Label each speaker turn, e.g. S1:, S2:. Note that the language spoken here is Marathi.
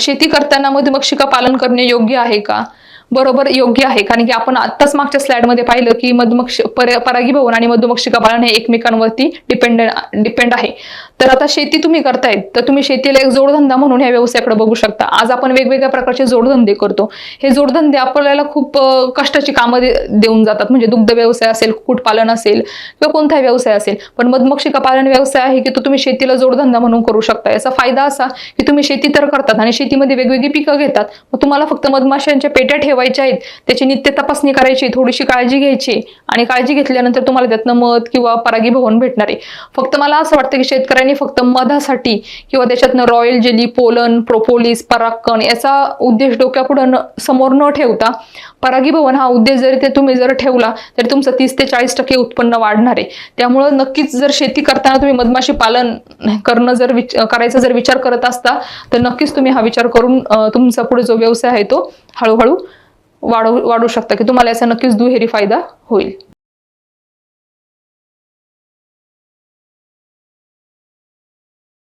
S1: शेती करताना मधुमक्षिका पालन करणे योग्य आहे का? बरोबर योग्य आहे. कारण की आपण आत्ताच मागच्या स्लाइडमध्ये पाहिलं की मधुमक्ष पर- परागीभवन आणि मधुमक्षिका पालन हे एकमेकांवरती डिपेंड डिपेंड आहे. तर आता शेती तुम्ही करतायत तर तुम्ही शेतीला एक जोडधंदा म्हणून ह्या व्यवसायाकडे बघू शकता. आज आपण वेगवेगळ्या प्रकारचे जोडधंदे करतो. हे जोडधंदे आपल्याला खूप कष्टाची कामं देऊन जातात. म्हणजे दुग्ध व्यवसाय असेल कुक्कुटपालन असेल किंवा कोणताही व्यवसाय असेल. पण मधुमक्षिका पालन व्यवसाय आहे की तो तुम्ही शेतीला जोडधंदा म्हणून करू शकता. याचा फायदा असा की तुम्ही शेती तर करतात आणि शेतीमध्ये वेगवेगळी पिकं घेतात. मग तुम्हाला फक्त मधमाशांच्या पेट्या ठेवायच्या आहेत. त्याची नित्य तपासणी करायची थोडीशी काळजी घ्यायची आणि काळजी घेतल्यानंतर तुम्हाला त्यातनं मध किंवा परागीभवन भेटणार आहे. फक्त मला असं वाटतं की शेतकऱ्यांनी फक्त मधासाठी किंवा त्याच्यातनं रॉयल जेली पोलन प्रोपोलिस परागकण याचा उद्देश डोक्यापुढे समोर न ठेवता परागीभवन हा उद्देश जरी ते तुम्ही जर ठेवला तरी तुमचं तीस ते चाळीस टक्के उत्पन्न वाढणार आहे. त्यामुळं नक्कीच जर शेती करताना तुम्ही मधमाशी पालन करणं जर विच करायचा जर विचार करत असता तर नक्कीच तुम्ही हा विचार करून तुमचा पुढे जो व्यवसाय आहे तो हळूहळू वाढवू वाढू शकता की तुम्हाला याचा नक्कीच दुहेरी फायदा होईल.